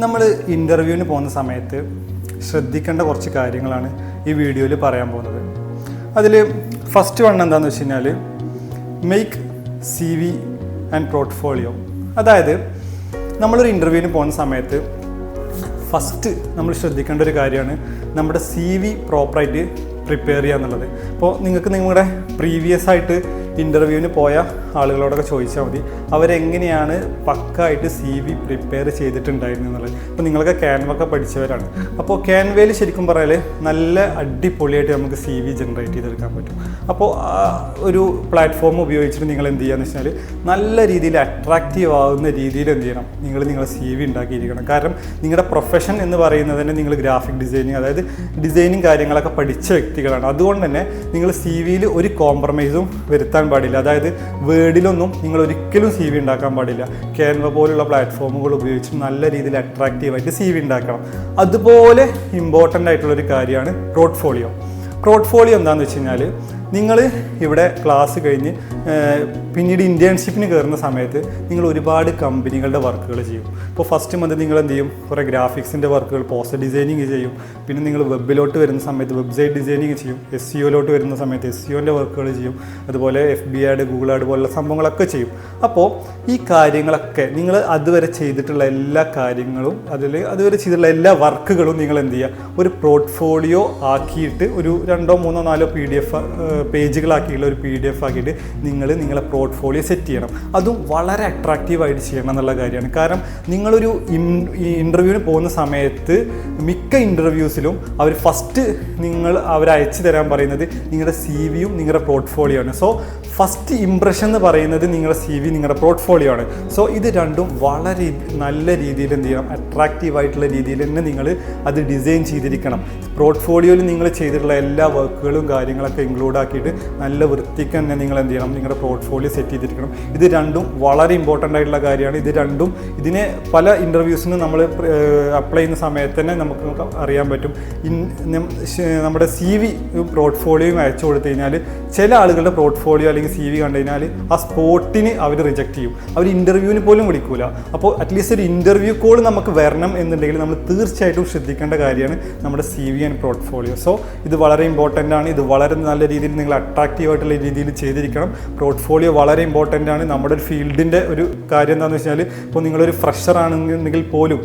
നമ്മൾ ഇന്റർവ്യൂവിന് പോകുന്ന സമയത്ത് ശ്രദ്ധിക്കേണ്ട കുറച്ച് കാര്യങ്ങളാണ് ഈ വീഡിയോയിൽ പറയാൻ പോകുന്നത്. അതിൽ ഫസ്റ്റ് വൺ എന്താണെന്ന് വെച്ച് കഴിഞ്ഞാൽ make C V and portfolio അതായത് നമ്മളൊരു ഇന്റർവ്യൂവിന് പോകുന്ന സമയത്ത് ഫസ്റ്റ് നമ്മൾ ശ്രദ്ധിക്കേണ്ട ഒരു കാര്യമാണ് നമ്മുടെ സി വി പ്രോപ്പറായിട്ട് പ്രിപ്പയർ ചെയ്യുക എന്നുള്ളത് അപ്പോൾ നിങ്ങൾക്ക് നിങ്ങളുടെ പ്രീവിയസ് ആയിട്ട് ഇന്റർവ്യൂവിന് പോയ ആളുകളോടൊക്കെ ചോദിച്ചാൽ മതി. അവരെങ്ങനെയാണ് പക്കായിട്ട് സി വി പ്രിപ്പയർ ചെയ്തിട്ടുണ്ടായിരുന്നു എന്നുള്ളത്. അപ്പോൾ നിങ്ങളൊക്കെ ക്യാൻവൊക്കെ പഠിച്ചവരാണ്. അപ്പോൾ ക്യാൻവയിൽ ശരിക്കും പറയാൽ നല്ല അടിപൊളിയായിട്ട് നമുക്ക് സി വി ജനറേറ്റ് ചെയ്തെടുക്കാൻ പറ്റും. അപ്പോൾ ഒരു പ്ലാറ്റ്ഫോം ഉപയോഗിച്ചിട്ട് നിങ്ങൾ എന്ത് ചെയ്യുകയെന്ന് വെച്ചാൽ നല്ല രീതിയിൽ അട്രാക്റ്റീവ് ആവുന്ന രീതിയിൽ എന്ത് ചെയ്യണം? നിങ്ങൾ നിങ്ങളുടെ സി വി ഉണ്ടാക്കിയിരിക്കണം. കാരണം നിങ്ങളുടെ പ്രൊഫഷൻ എന്ന് പറയുന്നത് തന്നെ നിങ്ങൾ ഗ്രാഫിക് ഡിസൈനിങ് അതായത് ഡിസൈനിങ് കാര്യങ്ങളൊക്കെ പഠിച്ച വ്യക്തികളാണ്. അതുകൊണ്ട് തന്നെ നിങ്ങൾ സി വിയിൽ ഒരു കോംപ്രമൈസും വരുത്താൻ പാടില്ല. അതായത് വേർഡിലൊന്നും നിങ്ങൾ ഒരിക്കലും സി വി ഉണ്ടാക്കാൻ പാടില്ല. ക്യാൻവ പോലുള്ള പ്ലാറ്റ്ഫോമുകൾ ഉപയോഗിച്ച് നല്ല രീതിയിൽ അട്രാക്റ്റീവായിട്ട് സി വി ഉണ്ടാക്കണം. അതുപോലെ ഇമ്പോർട്ടന്റ് ആയിട്ടുള്ളൊരു കാര്യമാണ് പോർട്ട്ഫോളിയോ പോർട്ട്ഫോളിയോ എന്താണെന്ന് വെച്ച് കഴിഞ്ഞാൽ നിങ്ങൾ ഇവിടെ ക്ലാസ് കഴിഞ്ഞ് പിന്നീട് ഇന്റേൺഷിപ്പിന് കയറുന്ന സമയത്ത് നിങ്ങൾ ഒരുപാട് കമ്പനികളുടെ വർക്കുകൾ ചെയ്യും. ഇപ്പോൾ ഫസ്റ്റ് മന്ത് നിങ്ങൾ എന്ത് ചെയ്യും? കുറേ ഗ്രാഫിക്സിന്റെ വർക്കുകൾ പോസ്റ്റർ ഡിസൈനിങ് ചെയ്യും. പിന്നെ നിങ്ങൾ വെബിലോട്ട് വരുന്ന സമയത്ത് വെബ്സൈറ്റ് ഡിസൈനിങ് ചെയ്യും. എസ് സിഒയിലോട്ട് വരുന്ന സമയത്ത് എസ് സിഒന്റെ വർക്കുകൾ ചെയ്യും. അതുപോലെ F B ad Google ad പോലുള്ള സംഭവങ്ങളൊക്കെ ചെയ്യും. അപ്പോൾ ഈ കാര്യങ്ങളൊക്കെ നിങ്ങൾ അതുവരെ ചെയ്തിട്ടുള്ള എല്ലാ കാര്യങ്ങളും അതിൽ അതുവരെ ചെയ്തിട്ടുള്ള എല്ലാ വർക്കുകളും നിങ്ങൾ എന്ത് ചെയ്യുക? ഒരു പോർട്ട്ഫോളിയോ ആക്കിയിട്ട് ഒരു രണ്ടോ മൂന്നോ നാലോ പി ഡി എഫ് പേജുകളാക്കിയുള്ള ഒരു പി ഡി എഫ് ആക്കിയിട്ട് നിങ്ങൾ നിങ്ങളെ പോർട്ട്ഫോളിയോ സെറ്റ് ചെയ്യണം. അതും വളരെ അട്രാക്റ്റീവായിട്ട് ചെയ്യണം എന്നുള്ള കാര്യമാണ്. കാരണം നിങ്ങളൊരു ഇന്റർവ്യൂവിന് പോകുന്ന സമയത്ത് മിക്ക ഇന്റർവ്യൂസിലും അവർ ഫസ്റ്റ് നിങ്ങൾ അവർ അയച്ചു തരാൻ പറയുന്നത് നിങ്ങളുടെ സി വിയും നിങ്ങളുടെ പോർട്ട്ഫോളിയോ ആണ്. സോ ഫസ്റ്റ് ഇംപ്രഷൻ എന്ന് പറയുന്നത് നിങ്ങളുടെ സി വി നിങ്ങളുടെ പോർട്ട്ഫോളിയോ ആണ്. സോ ഇത് രണ്ടും വളരെ നല്ല രീതിയിൽ എന്ത് ചെയ്യണം? അട്രാക്റ്റീവ് ആയിട്ടുള്ള രീതിയിൽ തന്നെ നിങ്ങൾ അത് ഡിസൈൻ ചെയ്തിരിക്കണം. പോർട്ട്ഫോളിയോയിൽ നിങ്ങൾ ചെയ്തിട്ടുള്ള എല്ലാ വർക്കുകളും കാര്യങ്ങളൊക്കെ ഇൻക്ലൂഡ് ആക്കിയിട്ട് നല്ല വൃത്തിക്ക് തന്നെ നിങ്ങൾ എന്ത് ചെയ്യണം നിങ്ങളുടെ പോർട്ട്ഫോളിയോ സെറ്റ് ചെയ്തിരിക്കണം. ഇത് രണ്ടും വളരെ ഇമ്പോർട്ടന്റ് ആയിട്ടുള്ള കാര്യമാണ്. ഇത് രണ്ടും ഇതിനെ പല ഇന്റർവ്യൂസിനും നമ്മൾ അപ്ലൈ ചെയ്യുന്ന സമയത്ത് തന്നെ നമുക്ക് അറിയാൻ പറ്റും. നമ്മുടെ സി വി പോർട്ട്ഫോളിയോയും അയച്ചു കൊടുത്തു കഴിഞ്ഞാൽ ചില ആളുകളുടെ പോർട്ട്ഫോളിയോ അല്ലെങ്കിൽ സി വി കണ്ടു കഴിഞ്ഞാൽ ആ സ്പോട്ടിന് അവർ റിജക്റ്റ് ചെയ്യും. അവർ ഇന്റർവ്യൂവിന് പോലും വിളിക്കൂല. അപ്പോൾ അറ്റ്ലീസ്റ്റ് ഒരു ഇന്റർവ്യൂ കോൾ നമുക്ക് വരണം എന്നുണ്ടെങ്കിൽ നമ്മൾ തീർച്ചയായിട്ടും ശ്രദ്ധിക്കേണ്ട കാര്യമാണ് നമ്മുടെ C V and portfolio so ഇത് വളരെ ഇമ്പോർട്ടന്റ് ആണ്. ഇത് വളരെ നല്ല രീതിയിൽ നിങ്ങൾ അട്രാക്റ്റീവ് ആയിട്ടുള്ള രീതിയിൽ ചെയ്തിരിക്കണം. പോർട്ട്ഫോളിയോ വളരെ ഇമ്പോർട്ടന്റ് ആണ്. നമ്മുടെ ഒരു ഫീൽഡിന്റെ ഒരു കാര്യം എന്താണെന്ന് വെച്ചാൽ ഇപ്പോൾ നിങ്ങളൊരു ഫ്രഷർ ആണെന്നുണ്ടെങ്കിൽ പോലും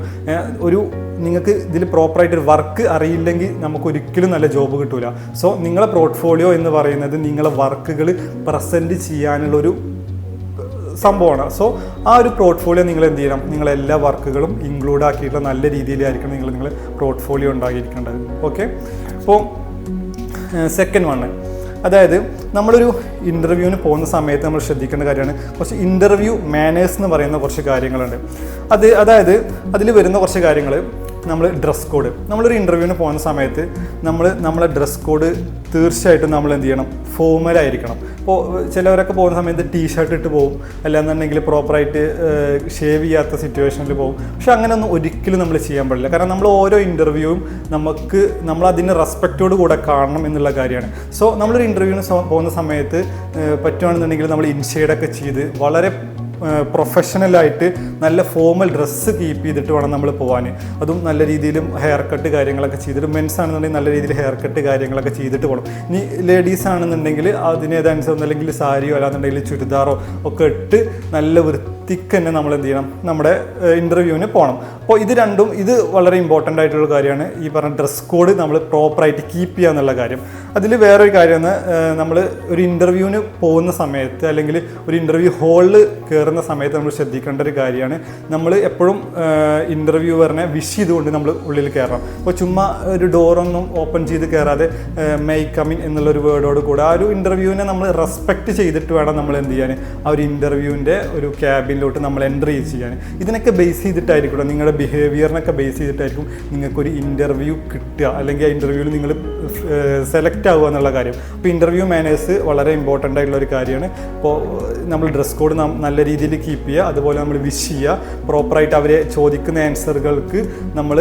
ഒരു നിങ്ങൾക്ക് ഇതിൽ പ്രോപ്പറായിട്ട് ഒരു വർക്ക് അറിയില്ലെങ്കിൽ നമുക്ക് ഒരിക്കലും നല്ല ജോബ് കിട്ടില്ല സോ നിങ്ങളെ പോർട്ട്ഫോളിയോ എന്ന് പറയുന്നത് നിങ്ങളെ വർക്കുകൾ പ്രസന്റ് ചെയ്യാനുള്ളൊരു സംഭവമാണ്. സോ ആ ഒരു പോർട്ട്ഫോളിയോ നിങ്ങൾ എന്ത് ചെയ്യണം? നിങ്ങൾ എല്ലാ വർക്കുകളും ഇൻക്ലൂഡ് ആക്കിയിട്ടുള്ള നല്ല രീതിയിലായിരിക്കണം നിങ്ങൾ നിങ്ങൾ പോർട്ട്ഫോളിയോ ഉണ്ടാക്കിയിരിക്കേണ്ടത്. ഓക്കെ അപ്പോൾ സെക്കൻഡ് വണ് അതായത് നമ്മളൊരു ഇന്റർവ്യൂവിന് പോകുന്ന സമയത്ത് നമ്മൾ ശ്രദ്ധിക്കേണ്ട കാര്യമാണ്. കുറച്ച് ഇന്റർവ്യൂ മാനേഴ്സ് എന്ന് പറയുന്ന കുറച്ച് കാര്യങ്ങളുണ്ട്. അത് അതായത് അതിൽ വരുന്ന കുറച്ച് കാര്യങ്ങൾ നമ്മൾ ഡ്രസ് കോഡ് നമ്മളൊരു ഇന്റർവ്യൂവിന് പോകുന്ന സമയത്ത് നമ്മൾ നമ്മളെ ഡ്രസ് കോഡ് തീർച്ചയായിട്ടും നമ്മൾ എന്ത് ചെയ്യണം? ഫോമൽ ആയിരിക്കണം. ഇപ്പോൾ ചിലവരൊക്കെ പോകുന്ന സമയത്ത് ടീഷർട്ട് ഇട്ട് പോകും അല്ലാന്നുണ്ടെങ്കിൽ പ്രോപ്പറായിട്ട് ഷേവ് ചെയ്യാത്ത സിറ്റുവേഷനിൽ പോകും പക്ഷെ അങ്ങനെയൊന്നും ഒരിക്കലും നമ്മൾ ചെയ്യാൻ പാടില്ല. കാരണം നമ്മൾ ഓരോ ഇന്റർവ്യൂവും നമുക്ക് നമ്മൾ അതിന് റെസ്പെക്റ്റോട് കൂടെ കാണണം എന്നുള്ള കാര്യമാണ്. സോ നമ്മളൊരു ഇന്റർവ്യൂവിന് പോകുന്ന സമയത്ത് പറ്റുകയാണെന്നുണ്ടെങ്കിൽ നമ്മൾ ഇൻഷെയ്ഡൊക്കെ ചെയ്ത് വളരെ പ്രൊഫഷണലായിട്ട് നല്ല ഫോമൽ ഡ്രസ്സ് കീപ്പ് ചെയ്തിട്ട് വേണം നമ്മൾ പോകാൻ അതും നല്ല രീതിയിലും ഹെയർ കട്ട് കാര്യങ്ങളൊക്കെ ചെയ്തിട്ട് മെൻസ് ആണെന്നുണ്ടെങ്കിൽ നല്ല രീതിയിൽ ഹെയർ കട്ട് കാര്യങ്ങളൊക്കെ ചെയ്തിട്ട് പോകണം ഇനി ലേഡീസ് ആണെന്നുണ്ടെങ്കിൽ അതിനേതനുസരിച്ച് അല്ലെങ്കിൽ സാരിയോ അല്ലാന്നുണ്ടെങ്കിൽ ചുരിദാറോ ഒക്കെ ഇട്ട് നല്ല വൃത്തിക്ക് തന്നെ നമ്മൾ എന്ത് ചെയ്യണം? നമ്മുടെ ഇന്റർവ്യൂവിന് പോകണം അപ്പോൾ ഇത് രണ്ടും ഇത് വളരെ ഇമ്പോർട്ടന്റ് ആയിട്ടുള്ള കാര്യമാണ്. ഈ പറഞ്ഞ ഡ്രസ് കോഡ് നമ്മൾ പ്രോപ്പറായിട്ട് കീപ്പ് ചെയ്യുക എന്നുള്ള കാര്യം. അതിൽ വേറൊരു കാര്യം നമ്മൾ ഒരു ഇന്റർവ്യൂവിന് പോകുന്ന സമയത്ത് അല്ലെങ്കിൽ ഒരു ഇന്റർവ്യൂ ഹോളിൽ കയറുന്ന സമയത്ത് നമ്മൾ ശ്രദ്ധിക്കേണ്ട ഒരു കാര്യമാണ്. നമ്മൾ എപ്പോഴും ഇന്റർവ്യൂവറിനെ വിഷ് ചെയ്തുകൊണ്ട് നമ്മൾ ഉള്ളിൽ കയറണം. അപ്പോൾ ചുമ്മാ ഒരു ഡോറൊന്നും ഓപ്പൺ ചെയ്ത് കയറാതെ മൈ കമിൻ എന്നുള്ളൊരു വേർഡോട് കൂടെ ആ ഒരു ഇന്റർവ്യൂവിനെ നമ്മൾ റെസ്പെക്റ്റ് ചെയ്തിട്ട് വേണം നമ്മൾ എന്ത് ചെയ്യാൻ. ആ ഒരു ഇന്റർവ്യൂവിന്റെ ഒരു ക്യാബിനിലോട്ട് നമ്മൾ എന്റർ ചെയ്യാൻ. ഇതിനൊക്കെ ബേസ് ചെയ്തിട്ടായിരിക്കും നിങ്ങളുടെ ബിഹേവിയറിനൊക്കെ ബേസ് ചെയ്തിട്ടായിരിക്കും നിങ്ങൾക്കൊരു ഇന്റർവ്യൂ കിട്ടുക. അല്ലെങ്കിൽ ആ ഇന്റർവ്യൂവിൽ നിങ്ങൾ സെലക്ട് ആവുക എന്നുള്ള കാര്യം. അപ്പോൾ ഇന്റർവ്യൂ മാനേഴ്സ് വളരെ ഇമ്പോർട്ടന്റ് ആയിട്ടുള്ള ഒരു കാര്യമാണ്. ഇപ്പോൾ നമ്മൾ ഡ്രസ് കോഡ് നല്ല രീതിയിൽ കീപ്പ് ചെയ്യുക. അതുപോലെ നമ്മൾ വിഷ് ചെയ്യുക. പ്രോപ്പറായിട്ട് അവരെ ചോദിക്കുന്ന ആൻസറുകൾക്ക് നമ്മൾ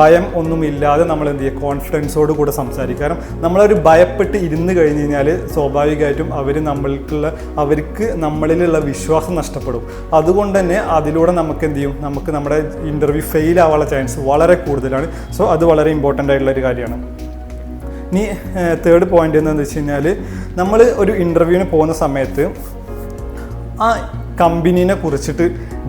ഭയം ഒന്നുമില്ലാതെ നമ്മൾ എന്ത് ചെയ്യുക? കോൺഫിഡൻസോട് കൂടെ സംസാരിക്കുക. കാരണം നമ്മളൊരു ഭയപ്പെട്ട് ഇരുന്ന് കഴിഞ്ഞ് കഴിഞ്ഞാൽ സ്വാഭാവികമായിട്ടും അവർ നമ്മൾക്കുള്ള അവർക്ക് നമ്മളിലുള്ള വിശ്വാസം നഷ്ടപ്പെടും. അതുകൊണ്ട് തന്നെ അതിലൂടെ നമുക്ക് എന്ത് ചെയ്യും നമുക്ക് നമ്മുടെ ഇന്റർവ്യൂ ഫെയിൽ ആവാനുള്ള ചാൻസ് വളരെ കൂടുതലാണ്. സോ അത് വളരെ ഇമ്പോർട്ടന്റ് ആയിട്ടുള്ള ഒരു കാര്യമാണ്. ഇനി തേർഡ് പോയിന്റ് എന്താണെന്ന് വെച്ച് കഴിഞ്ഞാൽ നമ്മൾ ഒരു ഇന്റർവ്യൂവിന് പോകുന്ന സമയത്ത് ആ കമ്പനീനെ കുറിച്ചിട്ട്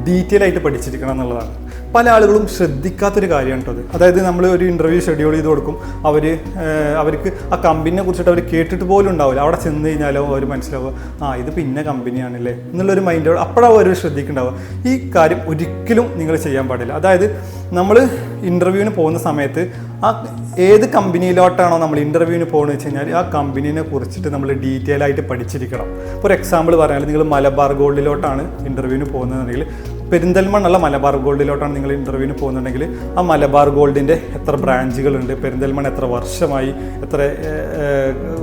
ഡീറ്റെയിൽ ആയിട്ട് പഠിച്ചിരിക്കണം എന്നുള്ളതാണ്. പല ആളുകളും ശ്രദ്ധിക്കാത്തൊരു കാര്യമാണ് കേട്ടോ അത്. അതായത് നമ്മൾ ഒരു ഇന്റർവ്യൂ ഷെഡ്യൂൾ ചെയ്ത് കൊടുക്കും. അവർ അവർക്ക് ആ കമ്പനിനെ കുറിച്ചിട്ട് അവർ കേട്ടിട്ട് പോലും ഉണ്ടാവില്ല. അവിടെ ചെന്ന് കഴിഞ്ഞാലോ അവർ മനസ്സിലാവുക ആ ഇത് പിന്നെ കമ്പനിയാണല്ലേ എന്നുള്ളൊരു മൈൻഡ് അപ്പോഴാണ് അവർ ശ്രദ്ധിക്കുന്നുണ്ടാവുക. ഈ കാര്യം ഒരിക്കലും നിങ്ങൾ ചെയ്യാൻ പാടില്ല. അതായത് നമ്മൾ ഇന്റർവ്യൂവിന് പോകുന്ന സമയത്ത് ആ ഏത് കമ്പനിയിലോട്ടാണോ നമ്മൾ ഇന്റർവ്യൂവിന് പോകുന്നത് വെച്ച് കഴിഞ്ഞാൽ ആ കമ്പനീനെ കുറിച്ചിട്ട് നമ്മൾ ഡീറ്റെയിൽ ആയിട്ട് പഠിച്ചിരിക്കണം. ഒരു എക്സാമ്പിൾ പറഞ്ഞാൽ നിങ്ങൾ മലബാർ ഗോൾഡിലോട്ടാണ് ഇന്റർവ്യൂവിന് പോകുന്നതെങ്കിൽ പെരിന്തൽമണ്ണുള്ള മലബാർ ഗോൾഡിലോട്ടാണ് നിങ്ങൾ ഇന്റർവ്യൂവിന് പോകുന്നുണ്ടെങ്കിൽ. ആ മലബാർ ഗോൾഡിന്റെ എത്ര ബ്രാഞ്ചുകളുണ്ട് പെരിന്തൽമണ്ണ എത്ര വർഷമായി എത്ര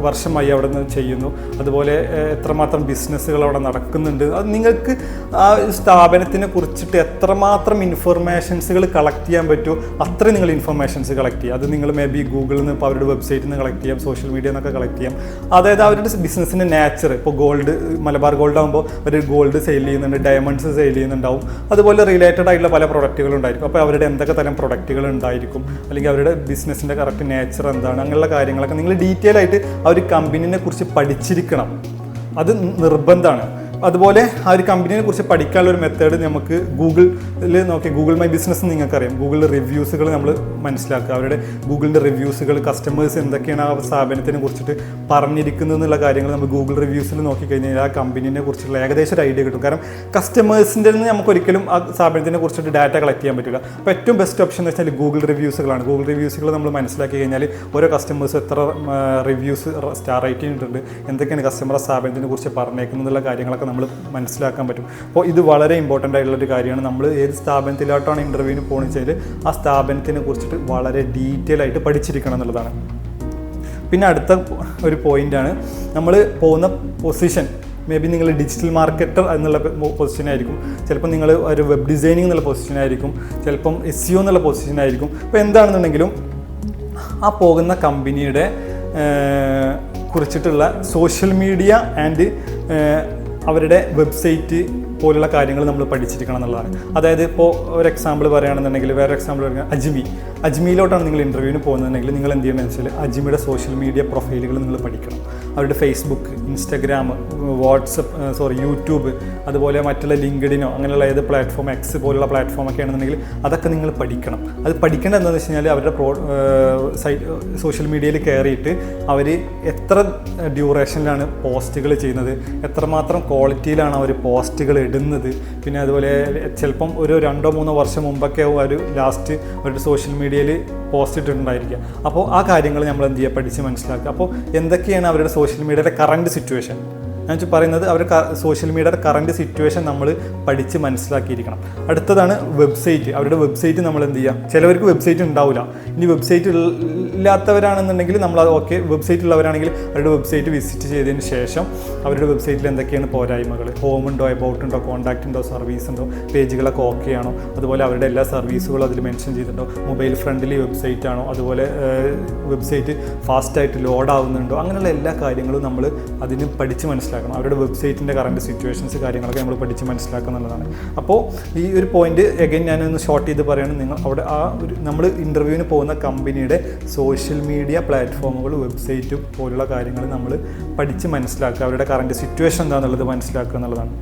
വർഷമായി അവിടെ നിന്ന് ചെയ്യുന്നു അതുപോലെ എത്രമാത്രം ബിസിനസ്സുകൾ അവിടെ നടക്കുന്നുണ്ട്. അത് നിങ്ങൾക്ക് ആ സ്ഥാപനത്തിനെ കുറിച്ചിട്ട് എത്രമാത്രം ഇൻഫർമേഷൻസുകൾ കളക്ട് ചെയ്യാൻ പറ്റുമോ അത്രയും നിങ്ങൾ ഇൻഫർമേഷൻസ് കളക്ട് ചെയ്യുക. അത് നിങ്ങൾ മേ ബി ഗൂഗിളിൽ നിന്ന് ഇപ്പോൾ അവരുടെ വെബ്സൈറ്റിൽ നിന്ന് കളക്ട് ചെയ്യാം സോഷ്യൽ മീഡിയ നിന്നൊക്കെ കളക്ട് ചെയ്യാം. അതായത് അവരുടെ ബിസിനസ്സിന്റെ നാച്ചർ ഇപ്പോൾ ഗോൾഡ് മലബാർ ഗോൾഡ് ആകുമ്പോൾ അവർ ഗോൾഡ് സെയിൽ ചെയ്യുന്നുണ്ട് ഡയമണ്ട്സ് സെയിൽ ചെയ്യുന്നുണ്ടാവും. അതുപോലെ റിലേറ്റഡ് ആയിട്ടുള്ള പല പ്രൊഡക്റ്റുകൾ ഉണ്ടായിരിക്കും. അപ്പോൾ അവരുടെ എന്തൊക്കെ തരം പ്രൊഡക്റ്റുകൾ ഉണ്ടായിരിക്കും? അല്ലെങ്കിൽ അവരുടെ ബിസിനസ്സിന്റെ കറക്റ്റ് നേച്ചർ എന്താണ്? അങ്ങനെയുള്ള കാര്യങ്ങളൊക്കെ നിങ്ങൾ ഡീറ്റെയിൽ ആയിട്ട് ആ ഒരു കമ്പനീനെ കുറിച്ച് പഠിച്ചിരിക്കണം. അത് നിർബന്ധമാണ്. അതുപോലെ ആ ഒരു കമ്പനിയെ കുറിച്ച് പഠിക്കാനുള്ള ഒരു മെത്തേഡ് നമുക്ക് ഗൂഗിളിൽ നോക്കി ഗൂഗിൾ മൈ ബിസിനസ് നിങ്ങൾക്കറിയാം. ഗൂഗിളിൽ റിവ്യൂസുകൾ നമ്മൾ മനസ്സിലാക്കുക. അവരുടെ ഗൂഗിളിന്റെ റിവ്യൂസുകൾ കസ്റ്റമേഴ്സ് എന്തൊക്കെയാണ് ആ സ്ഥാപനത്തിനെ കുറിച്ചിട്ട് പറഞ്ഞിരിക്കുന്നത് എന്നുള്ള കാര്യങ്ങൾ നമ്മൾ ഗൂഗിൾ റിവ്യൂസിൽ നോക്കിക്കഴിഞ്ഞാൽ ആ കമ്പനീനെ കുറിച്ചുള്ള ഏകദേശം ഒരു ഐഡിയ കിട്ടും. കാരണം കസ്റ്റമേഴ്സിന്റെ നിന്ന് നമുക്ക് ഒരിക്കലും ആ സ്ഥാപനത്തിനെ കുറിച്ചിട്ട് ഡാറ്റ കളക്ട് ചെയ്യാൻ പറ്റില്ല. അപ്പോൾ ഏറ്റവും ബെസ്റ്റ് ഓപ്ഷൻ എന്ന് വെച്ചാൽ ഗൂഗിൾ റിവ്യൂസുകളാണ് ഗൂഗിൾ റിവ്യൂസുകൾ നമ്മൾ മനസ്സിലാക്കി കഴിഞ്ഞാൽ ഓരോ കസ്റ്റമേഴ്സ് എത്ര റിവ്യൂസ് സ്റ്റാർ റേറ്റിംഗ് ഇട്ടിട്ടുണ്ട് എന്തൊക്കെയാണ് കസ്റ്റമർ സ്ഥാപനത്തിനെ കുറിച്ച് പറഞ്ഞേക്കുന്നത് എന്നുള്ള കാര്യങ്ങളൊക്കെ നമ്മൾ മനസ്സിലാക്കാൻ പറ്റും. അപ്പോൾ ഇത് വളരെ ഇമ്പോർട്ടന്റ് ആയിട്ടുള്ളൊരു കാര്യമാണ്. നമ്മൾ ഏത് സ്ഥാപനത്തിലോട്ടാണ് ഇന്റർവ്യൂവിന് പോകുന്നത് വെച്ചാൽ ആ സ്ഥാപനത്തിനെ കുറിച്ചിട്ട് വളരെ ഡീറ്റെയിൽ ആയിട്ട് പഠിച്ചിരിക്കണം എന്നുള്ളതാണ്. പിന്നെ അടുത്ത ഒരു പോയിന്റാണ് നമ്മൾ പോകുന്ന പൊസിഷൻ മേ ബി നിങ്ങൾ ഡിജിറ്റൽ മാർക്കറ്റർ എന്നുള്ള പൊസിഷൻ ആയിരിക്കും. ചിലപ്പോൾ നിങ്ങൾ ഒരു വെബ് ഡിസൈനിങ് എന്നുള്ള പൊസിഷൻ ആയിരിക്കും. ചിലപ്പം എസ് സി എന്നുള്ള പൊസിഷൻ ആയിരിക്കും. അപ്പോൾ എന്താണെന്നുണ്ടെങ്കിലും ആ പോകുന്ന കമ്പനിയുടെ കുറിച്ചിട്ടുള്ള സോഷ്യൽ മീഡിയ ആൻഡ് അവരുടെ വെബ്സൈറ്റ് പോലുള്ള കാര്യങ്ങൾ നമ്മൾ പഠിച്ചിരിക്കണം എന്നുള്ളതാണ്. അതായത് ഇപ്പോൾ ഒരു എക്സാമ്പിൾ പറയുകയാണെന്നുണ്ടെങ്കിൽ വേറെ എക്സാമ്പിൾ പറയുക അജ്മി. അജ്മിയിലോട്ടാണ് നിങ്ങൾ ഇന്റർവ്യൂവിന് പോകുന്നതെങ്കിൽ നിങ്ങൾ എന്ത് ചെയ്യണമെന്ന് വെച്ചാൽ അജ്മിയുടെ സോഷ്യൽ മീഡിയ പ്രൊഫൈലുകൾ നിങ്ങൾ പഠിക്കണം. അവരുടെ Facebook Instagram WhatsApp sorry YouTube അതുപോലെ മറ്റുള്ള ലിങ്ക്ഡിനോ അങ്ങനെയുള്ള ഏത് പ്ലാറ്റ്ഫോം എക്സ് പോലുള്ള പ്ലാറ്റ്ഫോം ഒക്കെ ആണെന്നുണ്ടെങ്കിൽ അതൊക്കെ നിങ്ങൾ പഠിക്കണം. അത് പഠിക്കേണ്ടത് എന്താണെന്ന് വെച്ച് കഴിഞ്ഞാൽ അവരുടെ പ്രോ സൈറ്റ് സോഷ്യൽ മീഡിയയിൽ കയറിയിട്ട് അവർ എത്ര ഡ്യൂറേഷനിലാണ് പോസ്റ്റുകൾ ചെയ്യുന്നത് എത്രമാത്രം ക്വാളിറ്റിയിലാണ് അവർ പോസ്റ്റുകൾ ഇടുന്നത്. പിന്നെ അതുപോലെ ചിലപ്പം ഒരു രണ്ടോ മൂന്നോ വർഷം മുമ്പൊക്കെ ഒരു ലാസ്റ്റ് ഒരു സോഷ്യൽ മീഡിയയിൽ പോസ്റ്റ് ഇട്ടിട്ടുണ്ടായിരിക്കുക. അപ്പോൾ ആ കാര്യങ്ങൾ നമ്മൾ എന്ത് ചെയ്യുക? പഠിച്ച് മനസ്സിലാക്കുക. അപ്പോൾ എന്തൊക്കെയാണ് അവരുടെ സോഷ്യൽ മീഡിയയുടെ കറണ്ട് സിറ്റുവേഷൻ ഞാൻ പറയുന്നത് അവർ സോഷ്യൽ മീഡിയയുടെ കറണ്ട് സിറ്റുവേഷൻ നമ്മൾ പഠിച്ച് മനസ്സിലാക്കിയിരിക്കണം. അടുത്തതാണ് വെബ്സൈറ്റ് അവരുടെ വെബ്സൈറ്റ് നമ്മൾ എന്ത് ചെയ്യുക ചിലവർക്ക് വെബ്സൈറ്റ് ഉണ്ടാവില്ല ഇനി വെബ്സൈറ്റ് ഇല്ലാത്തവരാണെന്നുണ്ടെങ്കിൽ നമ്മൾ ഓക്കെ വെബ്സൈറ്റ് ഉള്ളവരാണെങ്കിൽ അവരുടെ വെബ്സൈറ്റ് വിസിറ്റ് ചെയ്തതിന് ശേഷം അവരുടെ വെബ്സൈറ്റിൽ എന്തൊക്കെയാണ് പോരായ്മകൾ? ഹോം ഉണ്ടോ എബൌട്ട് ഉണ്ടോ കോൺടാക്റ്റ് ഉണ്ടോ സർവീസ് ഉണ്ടോ പേജുകളൊക്കെ ഓക്കെ ആണോ? അതുപോലെ അവരുടെ എല്ലാ സർവീസുകളും അതിൽ മെൻഷൻ ചെയ്തിട്ടുണ്ടോ? മൊബൈൽ ഫ്രണ്ട്ലി വെബ്സൈറ്റ് ആണോ? അതുപോലെ വെബ്സൈറ്റ് ഫാസ്റ്റായിട്ട് ലോഡ് ആവുന്നുണ്ടോ? അങ്ങനെയുള്ള എല്ലാ കാര്യങ്ങളും നമ്മൾ അതിന് പഠിച്ച് മനസ്സിലാക്കണം. അവരുടെ വെബ്സൈറ്റിന്റെ കറണ്ട് സിറ്റുവേഷൻസ് കാര്യങ്ങളൊക്കെ നമ്മൾ പഠിച്ച് മനസ്സിലാക്കുന്നുള്ളതാണ് അപ്പോൾ ഈ ഒരു പോയിന്റ് എഗൈൻ ഞാനൊന്ന് ഷോർട്ട് ചെയ്ത് പറയുകയാണ് നിങ്ങൾ അവിടെ ആ ഒരു നമ്മൾ ഇന്റർവ്യൂവിന് പോകുന്ന കമ്പനിയുടെ സോഷ്യൽ മീഡിയ പ്ലാറ്റ്ഫോമുകൾ വെബ്സൈറ്റ് പോലുള്ള കാര്യങ്ങൾ നമ്മൾ പഠിച്ച് മനസ്സിലാക്കുക. അവരുടെ കറണ്ട് സിറ്റുവേഷൻ എന്താണെന്നുള്ളത് മനസ്സിലാക്കുക എന്നുള്ളതാണ്.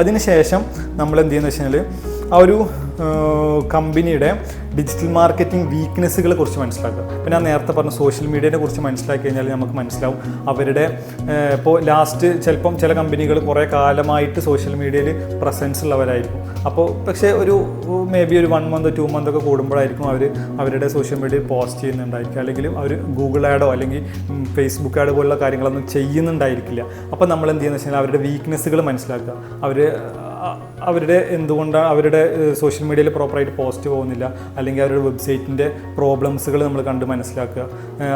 അതിനുശേഷം നമ്മൾ എന്ത് ചെയ്യുന്നത് വെച്ച് കഴിഞ്ഞാൽ ആ ഒരു കമ്പനിയുടെ ഡിജിറ്റൽ മാർക്കറ്റിംഗ് വീക്ക്നെസ്സുകളെ കുറിച്ച് മനസ്സിലാക്കുക. പിന്നെ ഞാൻ നേരത്തെ പറഞ്ഞ സോഷ്യൽ മീഡിയനെ കുറിച്ച് മനസ്സിലാക്കി കഴിഞ്ഞാൽ നമുക്ക് മനസ്സിലാവും അവരുടെ ഇപ്പോൾ ലാസ്റ്റ് ചിലപ്പം ചില കമ്പനികൾ കുറേ കാലമായിട്ട് സോഷ്യൽ മീഡിയയിൽ പ്രസൻസ് ഉള്ളവരായിരിക്കും. അപ്പോൾ പക്ഷേ ഒരു മേ ബി ഒരു വൺ മന്ത് ടു മന്ത് ഒക്കെ കൂടുമ്പോഴായിരിക്കും അവർ അവരുടെ സോഷ്യൽ മീഡിയയിൽ പോസ്റ്റ് ചെയ്യുന്നുണ്ടായിരിക്കും അല്ലെങ്കിൽ അവർ ഗൂഗിൾ ആഡോ അല്ലെങ്കിൽ ഫേസ്ബുക്ക് ആഡ് പോലുള്ള കാര്യങ്ങളൊന്നും ചെയ്യുന്നുണ്ടായിരിക്കില്ല. അപ്പോൾ നമ്മൾ എന്ത് ചെയ്യുന്നത് വെച്ചാൽ അവരുടെ വീക്ക്നെസ്സുകൾ മനസ്സിലാക്കുക. അവർ അവരുടെ എന്തുകൊണ്ടാണ് അവരുടെ സോഷ്യൽ മീഡിയയിൽ പ്രോപ്പറായിട്ട് പോസ്റ്റ് പോകുന്നില്ല? അല്ലെങ്കിൽ അവരുടെ വെബ്സൈറ്റിന്റെ പ്രോബ്ലംസുകൾ നമ്മൾ കണ്ട് മനസ്സിലാക്കുക.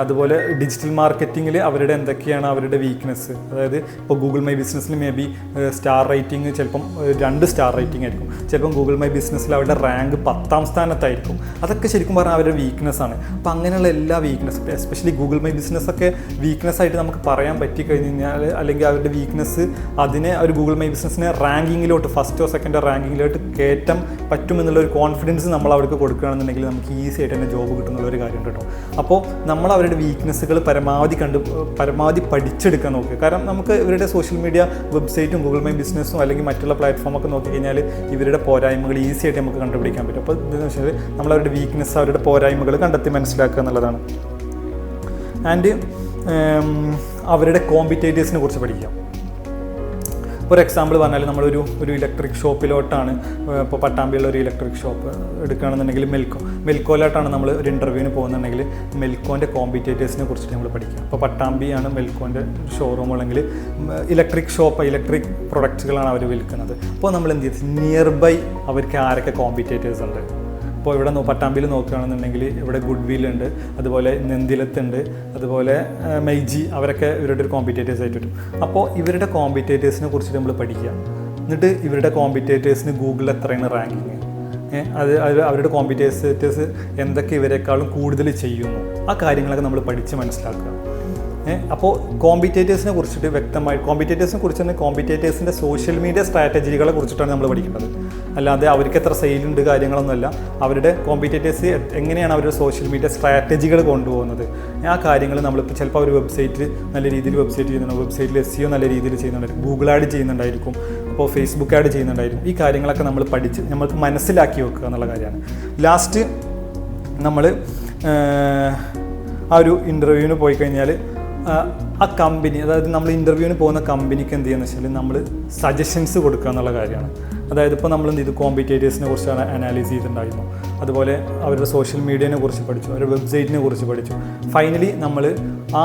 അതുപോലെ ഡിജിറ്റൽ മാർക്കറ്റിങ്ങിൽ അവരുടെ എന്തൊക്കെയാണ് അവരുടെ വീക്ക്നെസ് അതായത് ഇപ്പോൾ ഗൂഗിൾ മൈ ബിസിനസ്സിൽ മേ ബി സ്റ്റാർ റേറ്റിംഗ് ചിലപ്പം രണ്ട് സ്റ്റാർ റേറ്റിംഗ് ആയിരിക്കും. ചിലപ്പം ഗൂഗിൾ മൈ ബിസിനസ്സിൽ അവരുടെ റാങ്ക് പത്താം സ്ഥാനത്തായിരിക്കും. അതൊക്കെ ശരിക്കും പറഞ്ഞാൽ അവരുടെ വീക്ക്നെസ് ആണ്. അപ്പോൾ അങ്ങനെയുള്ള എല്ലാ weakness especially Google my business ഒക്കെ വീക്ക്നെസ് ആയിട്ട് നമുക്ക് പറയാൻ പറ്റി കഴിഞ്ഞ് കഴിഞ്ഞാൽ അല്ലെങ്കിൽ അവരുടെ വീക്ക്നെസ് അതിനെ ഒരു ഗൂഗിൾ മൈ ബിസിനസ്സിനെ റാങ്കിങ്ങിലോട്ട് ഫസ്റ്റോ സെക്കൻഡോ റാങ്കിങ്ങിലോട്ട് കയറ്റം പറ്റുമെന്നുള്ള ഒരു കോൺഫിഡൻസ് നമ്മൾ അവർക്ക് കൊടുക്കുകയാണെന്നുണ്ടെങ്കിൽ നമുക്ക് ഈസി ആയിട്ട് തന്നെ ജോബ് കിട്ടുന്നുള്ള ഒരു കാര്യം കേട്ടോ. അപ്പോൾ നമ്മൾ അവരുടെ വീക്ക്നെസ്സുകൾ പരമാവധി കണ്ട് പരമാവധി പഠിച്ചെടുക്കാൻ നോക്കുക. കാരണം നമുക്ക് ഇവരുടെ സോഷ്യൽ മീഡിയ വെബ്സൈറ്റും ഗൂഗിൾ മൈ ബിസിനസ്സും അല്ലെങ്കിൽ മറ്റുള്ള പ്ലാറ്റ്ഫോമൊക്കെ നോക്കി കഴിഞ്ഞാൽ ഇവരുടെ പോരായ്മകൾ ഈസി ആയിട്ട് നമുക്ക് കണ്ടുപിടിക്കാൻ പറ്റും. അപ്പോൾ എന്താണെന്ന് വെച്ചാൽ നമ്മൾ അവരുടെ വീക്ക്നെസ് അവരുടെ പോരായ്മകൾ കണ്ടെത്തി മനസ്സിലാക്കുക എന്നുള്ളതാണ്. ആൻഡ് അവരുടെ കോമ്പറ്റേറ്റീവ്സിനെ കുറിച്ച് പഠിക്കാം ഒരു എക്സാമ്പിൾ പറഞ്ഞാൽ നമ്മളൊരു ഒരു ഇലക്ട്രിക് ഷോപ്പിലോട്ടാണ് ഇപ്പോൾ പട്ടാമ്പിയുള്ള ഒരു ഇലക്ട്രിക് ഷോപ്പ് എടുക്കുകയാണെന്നുണ്ടെങ്കിൽ മെൽക്കോ മെൽക്കോയിലോട്ടാണ് നമ്മൾ ഒരു ഇന്റർവ്യൂവിന് പോകുന്നുണ്ടെങ്കിൽ മെൽക്കോന്റെ കോമ്പറ്റേറ്റേഴ്സിനെ കുറിച്ചിട്ട് നമ്മൾ പഠിക്കുക. അപ്പോൾ പട്ടാമ്പിയാണ് മെൽക്കോന്റെ ഷോറൂം അല്ലെങ്കിൽ ഇലക്ട്രിക് ഷോപ്പ് ഇലക്ട്രിക് പ്രൊഡക്ട്സുകളാണ് അവർ വിൽക്കുന്നത്. അപ്പോൾ നമ്മൾ എന്ത് ചെയ്യും? നിയർ ബൈ അവർക്ക് ആരൊക്കെ കോമ്പറ്റേറ്റേഴ്സ് ഉണ്ട്? ഇപ്പോൾ ഇവിടെ പട്ടാമ്പിൽ നോക്കുകയാണെന്നുണ്ടെങ്കിൽ ഇവിടെ ഗുഡ് വിൽ ഉണ്ട് അതുപോലെ നെന്തിലത്തുണ്ട് അതുപോലെ മെയ്ജി അവരൊക്കെ ഇവരുടെ ഒരു കോമ്പറ്റേറ്റേഴ്സ് ആയിട്ട് വരും. അപ്പോൾ ഇവരുടെ കോമ്പറ്റേറ്റേഴ്സിനെ കുറിച്ച് നമ്മൾ പഠിക്കുക. എന്നിട്ട് ഇവരുടെ കോമ്പറ്റേറ്റേഴ്സിന് ഗൂഗിളിൽ എത്രയാണ് റാങ്കിങ് അത് അവരുടെ കോമ്പറ്റേറ്റേഴ്സ് എന്തൊക്കെ ഇവരെക്കാളും കൂടുതൽ ചെയ്യുന്നു? ആ കാര്യങ്ങളൊക്കെ നമ്മൾ പഠിച്ച് മനസ്സിലാക്കുക. അപ്പോൾ കോമ്പറ്റേറ്റേഴ്സിനെ കുറിച്ചിട്ട് വ്യക്തമായി കോമ്പറ്റേറ്റേഴ്സിനെ കുറിച്ച് തന്നെ കോമ്പറ്റേറ്റേഴ്സിന്റെ സോഷ്യൽ മീഡിയ സ്ട്രാറ്റജികളെ കുറിച്ചിട്ടാണ് നമ്മൾ പഠിക്കേണ്ടത്. അല്ലാതെ അവർക്ക് എത്ര സെയിലുണ്ട് കാര്യങ്ങളൊന്നുമല്ല. അവരുടെ കോമ്പറ്റേറ്റേഴ്സ് എങ്ങനെയാണ് അവരുടെ സോഷ്യൽ മീഡിയ സ്ട്രാറ്റജികൾ കൊണ്ടുപോകുന്നത്? ആ കാര്യങ്ങൾ നമ്മളിപ്പോൾ ചിലപ്പോൾ അവർ വെബ്സൈറ്റ് നല്ല രീതിയിൽ വെബ്സൈറ്റ് ചെയ്യുന്നുണ്ട് വെബ്സൈറ്റിൽ എസ് സിഒ നല്ല രീതിയിൽ ചെയ്യുന്നുണ്ടായിരിക്കും. Google add ചെയ്യുന്നുണ്ടായിരിക്കും. അപ്പോൾ ഫേസ്ബുക്ക് ആഡ് ചെയ്യുന്നുണ്ടായിരിക്കും. ഈ കാര്യങ്ങളൊക്കെ നമ്മൾ പഠിച്ച് നമ്മൾക്ക് മനസ്സിലാക്കി വെക്കുക എന്നുള്ള കാര്യമാണ്. ലാസ്റ്റ് നമ്മൾ ആ ഒരു ഇന്റർവ്യൂവിന് പോയി കഴിഞ്ഞാൽ ആ കമ്പനി അതായത് നമ്മൾ ഇന്റർവ്യൂവിന് പോകുന്ന കമ്പനിക്ക് എന്ത് ചെയ്യുന്ന വെച്ചാൽ നമ്മൾ സജഷൻസ് കൊടുക്കുക എന്നുള്ള കാര്യമാണ്. അതായത് ഇപ്പോൾ നമ്മൾ എന്ത് ചെയ്തു? കോമ്പറ്റേറ്റേഴ്സിനെ കുറിച്ചാണ് അനാലിസ് ചെയ്തിട്ടുണ്ടായിരുന്നു. അതുപോലെ അവരുടെ സോഷ്യൽ മീഡിയനെ കുറിച്ച് പഠിച്ചു അവരുടെ വെബ്സൈറ്റിനെ കുറിച്ച് പഠിച്ചു. ഫൈനലി നമ്മൾ ആ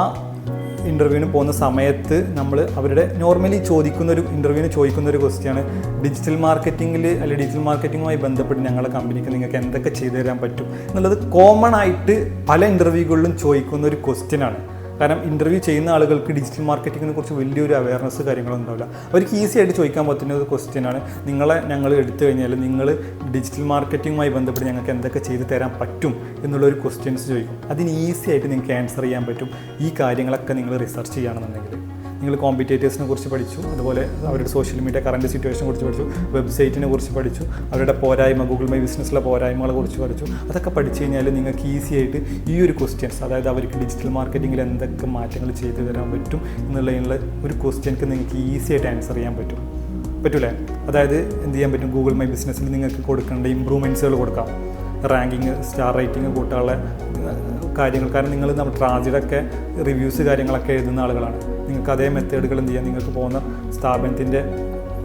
ഇന്റർവ്യൂവിന് പോകുന്ന സമയത്ത് നമ്മൾ അവരുടെ നോർമലി ചോദിക്കുന്ന ഒരു ഇന്റർവ്യൂവിന് ചോദിക്കുന്ന ഒരു ക്വസ്റ്റ്യാണ് ഡിജിറ്റൽ മാർക്കറ്റിങ്ങിൽ അല്ലെങ്കിൽ ഡിജിറ്റൽ മാർക്കറ്റിങ്ങുമായി ബന്ധപ്പെട്ട് ഞങ്ങളുടെ കമ്പനിക്ക് നിങ്ങൾക്ക് എന്തൊക്കെ ചെയ്തു തരാൻ പറ്റും? എന്നുള്ളത് കോമൺ ആയിട്ട് പല ഇന്റർവ്യൂകളിലും ചോദിക്കുന്ന ഒരു ക്വസ്റ്റ്യനാണ് കാരണം ഇന്റർവ്യൂ ചെയ്യുന്ന ആളുകൾക്ക് ഡിജിറ്റൽ മാർക്കറ്റിങ്ങിനെ കുറിച്ച് വലിയൊരു അവയർനെസ് കാര്യങ്ങളൊന്നും ഉണ്ടാവില്ല. അവർക്ക് ഈസി ആയിട്ട് ചോദിക്കാൻ പറ്റുന്ന ഒരു ക്വസ്റ്റ്യനാണ് നിങ്ങളെ ഞങ്ങൾ എടുത്തു കഴിഞ്ഞാൽ നിങ്ങൾ ഡിജിറ്റൽ മാർക്കറ്റിങ്ങുമായി ബന്ധപ്പെട്ട് ഞങ്ങൾക്ക് എന്തൊക്കെ ചെയ്തു തരാൻ പറ്റും എന്നുള്ളൊരു ക്വസ്റ്റ്യൻസ് ചോദിക്കും. അതിന് ഈസി ആയിട്ട് നിങ്ങൾക്ക് ആൻസർ ചെയ്യാൻ പറ്റും. ഈ കാര്യങ്ങളൊക്കെ നിങ്ങൾ റിസർച്ച് ചെയ്യുകയാണെന്നുണ്ടെങ്കിൽ നിങ്ങൾ കോമ്പറ്റേറ്റേഴ്സിനെ കുറിച്ച് പഠിച്ചു. അതുപോലെ അവരുടെ സോഷ്യൽ മീഡിയ കറന്റ് സിറ്റുവേഷനെ കുറിച്ച് പഠിച്ചു. വെബ്സൈറ്റിനെ കുറിച്ച് പഠിച്ചു. അവരുടെ പോരായ്മ ഗൂഗിൾ മൈ ബിസിനസ്സിലെ പോരായ്മകളെ കുറിച്ച് പഠിച്ചു. അതൊക്കെ പഠിച്ചു കഴിഞ്ഞാൽ നിങ്ങൾക്ക് ഈസി ആയിട്ട് ഈ ഒരു ക്വസ്റ്റ്യൻസ് അതായത് അവർക്ക് ഡിജിറ്റൽ മാർക്കറ്റിങ്ങിൽ എന്തൊക്കെ മാറ്റങ്ങൾ ചെയ്തു തരാൻ പറ്റും എന്നുള്ളതിനുള്ള ഒരു ക്വസ്റ്റ്യൻക്ക് നിങ്ങൾക്ക് ഈസി ആയിട്ട് ആൻസർ ചെയ്യാൻ പറ്റും. പറ്റൂലേ? അതായത് എന്ത് ചെയ്യാൻ പറ്റും? ഗൂഗിൾ മൈ ബിസിനസ്സിൽ നിങ്ങൾക്ക് കൊടുക്കേണ്ട ഇമ്പ്രൂവ്മെന്റ്സുകൾ കൊടുക്കാം. റാങ്കിങ് സ്റ്റാർ റേറ്റിംഗ് കൂട്ടാനുള്ള കാര്യങ്ങൾ. കാരണം നിങ്ങൾ നമ്മൾ ട്രാൻസിഡൊക്കെ റിവ്യൂസ് കാര്യങ്ങളൊക്കെ എഴുതുന്ന ആളുകളാണ്. നിങ്ങൾക്ക് അതേ മെത്തേഡുകൾ എന്ത് ചെയ്യാം? നിങ്ങൾക്ക് പോകുന്ന സ്ഥാപനത്തിന്റെ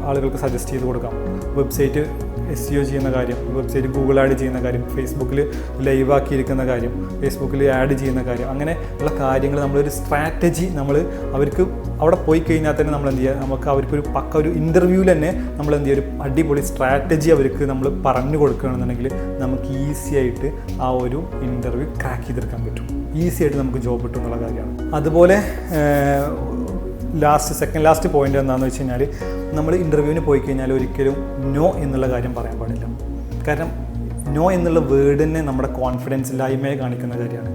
ആളുകൾക്ക് സജസ്റ്റ് ചെയ്ത് കൊടുക്കാം. വെബ്സൈറ്റ് എസ് ഒ ചെയ്യുന്ന കാര്യം വെബ്സൈറ്റ് ഗൂഗിൾ ആഡ് ചെയ്യുന്ന കാര്യം ഫേസ്ബുക്കിൽ ലൈവ് ആക്കിയിരിക്കുന്ന കാര്യം ഫേസ്ബുക്കിൽ ആഡ് ചെയ്യുന്ന കാര്യം അങ്ങനെ ഉള്ള കാര്യങ്ങൾ നമ്മളൊരു സ്ട്രാറ്റജി നമ്മൾ അവർക്ക് അവിടെ പോയി കഴിഞ്ഞാൽ തന്നെ നമ്മൾ എന്ത് ചെയ്യുക നമുക്ക് അവർക്കൊരു പക്ക ഒരു ഇന്റർവ്യൂവിൽ തന്നെ നമ്മൾ എന്ത് ചെയ്യുക ഒരു അടിപൊളി സ്ട്രാറ്റജി അവർക്ക് നമ്മൾ പറഞ്ഞു കൊടുക്കുകയാണെന്നുണ്ടെങ്കിൽ നമുക്ക് ഈസി ആയിട്ട് ആ ഒരു ഇന്റർവ്യൂ ക്രാക്ക് ചെയ്തെടുക്കാൻ പറ്റും. ഈസി ആയിട്ട് നമുക്ക് ജോബ് കിട്ടും എന്നുള്ള കാര്യമാണ്. അതുപോലെ ലാസ്റ്റ് സെക്കൻഡ് ലാസ്റ്റ് പോയിന്റ് എന്താണെന്ന് വെച്ച് കഴിഞ്ഞാൽ നമ്മൾ ഇന്റർവ്യൂവിന് പോയി കഴിഞ്ഞാൽ ഒരിക്കലും നോ എന്നുള്ള കാര്യം പറയാൻ പാടില്ല. കാരണം നോ എന്നുള്ള വേർഡിനെ നമ്മുടെ കോൺഫിഡൻസ് ഇല്ലായ്മയെ കാണിക്കുന്ന കാര്യമാണ്.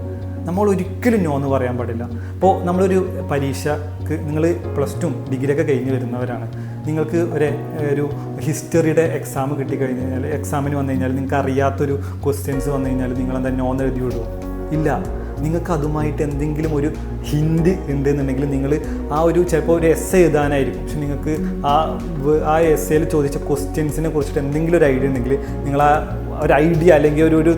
നമ്മൾ ഒരിക്കലും നോ എന്ന് പറയാൻ പാടില്ല. അപ്പോൾ നമ്മളൊരു പരീക്ഷക്ക് നിങ്ങൾ പ്ലസ് ടു ഡിഗ്രിയൊക്കെ കഴിഞ്ഞ് വരുന്നവരാണ്. നിങ്ങൾക്ക് ഒരു ഒരു ഹിസ്റ്ററിയുടെ എക്സാം കിട്ടിക്കഴിഞ്ഞ് കഴിഞ്ഞാൽ എക്സാമിന് വന്നു കഴിഞ്ഞാൽ നിങ്ങൾക്ക് അറിയാത്തൊരു ക്വസ്റ്റ്യൻസ് വന്നു കഴിഞ്ഞാൽ നിങ്ങളെന്താ നോ എന്ന് എഴുതി വിടുമോ ഇല്ല. നിങ്ങൾക്ക് അതുമായിട്ട് എന്തെങ്കിലും ഒരു ഹിൻഡ് ഉണ്ടെന്നുണ്ടെങ്കിൽ നിങ്ങൾ ആ ഒരു ചിലപ്പോൾ ഒരു എസ് എഴുതാനായിരിക്കും. പക്ഷെ നിങ്ങൾക്ക് ആ ആ എസ് എയിൽ ചോദിച്ച ക്വസ്റ്റ്യൻസിനെ കുറിച്ചിട്ട് എന്തെങ്കിലും ഒരു ഐഡിയ ഉണ്ടെങ്കിൽ നിങ്ങൾ ആ ഒരു ഐഡിയ അല്ലെങ്കിൽ ഒരു ഒരു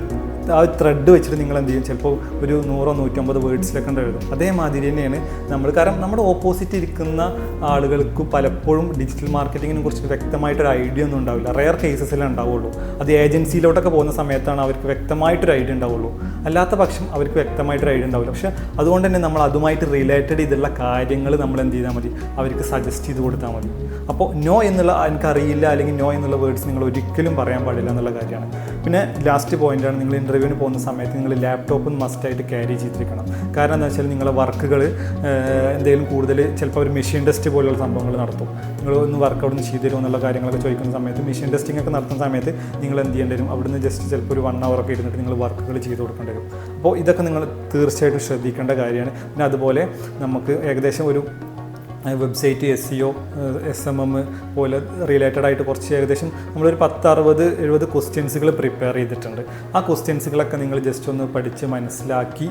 ആ ത്രെഡ് വെച്ചിട്ട് നിങ്ങൾ എന്ത് ചെയ്യും? ചിലപ്പോൾ ഒരു നൂറോ നൂറ്റമ്പത് വേർഡ്സിലൊക്കെ ഉണ്ട് എഴുതും. അതേമാതിരി തന്നെയാണ് നമ്മൾ. കാരണം നമ്മുടെ ഓപ്പോസിറ്റ് ഇരിക്കുന്ന ആളുകൾക്ക് പലപ്പോഴും ഡിജിറ്റൽ മാർക്കറ്റിങ്ങിനെ കുറിച്ച് വ്യക്തമായിട്ടൊരു ഐഡിയ ഒന്നും ഉണ്ടാവില്ല. റെയർ കേസസിലേ ഉണ്ടാവുള്ളൂ. അത് ഏജൻസിയിലോട്ടൊക്കെ പോകുന്ന സമയത്താണ് അവർക്ക് വ്യക്തമായിട്ടൊരു ഐഡിയ ഉണ്ടാവുള്ളൂ. അല്ലാത്ത പക്ഷം അവർക്ക് വ്യക്തമായിട്ടൊരു ഐഡിയ ഉണ്ടാവില്ല. പക്ഷേ അതുകൊണ്ട് തന്നെ നമ്മൾ അതുമായിട്ട് റിലേറ്റഡ് ചെയ്തുള്ള കാര്യങ്ങൾ നമ്മൾ എന്ത് ചെയ്താൽ മതി? അവർക്ക് സജസ്റ്റ് ചെയ്ത് കൊടുത്താൽ മതി. അപ്പോൾ നോ എന്നുള്ള എനിക്കറിയില്ല അല്ലെങ്കിൽ നോ എന്നുള്ള വേർഡ്സ് നിങ്ങൾ ഒരിക്കലും പറയാൻ പാടില്ല എന്നുള്ള കാര്യമാണ്. പിന്നെ ലാസ്റ്റ് പോയിന്റാണ് നിങ്ങൾ ഇന്റർവ്യൂവിന് പോകുന്ന സമയത്ത് നിങ്ങൾ ലാപ്ടോപ്പ് മസ്റ്റായിട്ട് ക്യാരി ചെയ്തിരിക്കണം. കാരണം എന്താ വെച്ചാൽ നിങ്ങളെ വർക്കുകൾ എന്തെങ്കിലും കൂടുതൽ ചിലപ്പോൾ ഒരു മെഷീൻ ടെസ്റ്റ് പോലുള്ള സംഭവങ്ങൾ നടത്തും. നിങ്ങൾ ഒന്ന് വർക്ക് അവിടെ നിന്ന് ചെയ്തു എന്നുള്ള കാര്യങ്ങളൊക്കെ ചോദിക്കുന്ന സമയത്ത് മെഷീൻ ടെസ്റ്റിംഗ് ഒക്കെ നടത്തുന്ന സമയത്ത് നിങ്ങൾ എന്ത് ചെയ്യേണ്ടി വരും? അവിടുന്ന് ജസ്റ്റ് ചിലപ്പോൾ ഒരു വൺ ഒക്കെ ഇരുന്നിട്ട് നിങ്ങൾ വർക്കുകൾ ചെയ്ത് കൊടുക്കേണ്ടി വരും. അപ്പോൾ ഇതൊക്കെ നിങ്ങൾ തീർച്ചയായിട്ടും ശ്രദ്ധിക്കേണ്ട കാര്യമാണ്. പിന്നെ അതുപോലെ നമുക്ക് ഏകദേശം ഒരു website S C O S M M പോലെ റിലേറ്റഡ് ആയിട്ട് കുറച്ച് ഏകദേശം നമ്മളൊരു പത്ത് അറുപത് എഴുപത് ക്വസ്റ്റ്യൻസുകൾ പ്രിപ്പയർ ചെയ്തിട്ടുണ്ട്. ആ ക്വസ്റ്റ്യൻസുകളൊക്കെ നിങ്ങൾ ജസ്റ്റ് ഒന്ന് പഠിച്ച് മനസ്സിലാക്കി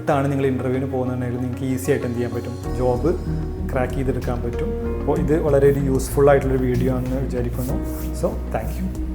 ഇട്ടാണ് നിങ്ങൾ ഇന്റർവ്യൂവിന് പോകുന്നുണ്ടെങ്കിൽ നിങ്ങൾക്ക് ഈസി ആയിട്ട് എന്ത് ചെയ്യാൻ പറ്റും? ജോബ് ക്രാക്ക് ചെയ്തെടുക്കാൻ പറ്റും. അപ്പോൾ ഇത് വളരെ ഒരു യൂസ്ഫുൾ ആയിട്ടുള്ളൊരു വീഡിയോ ആണെന്ന് വിചാരിക്കുന്നു. So thank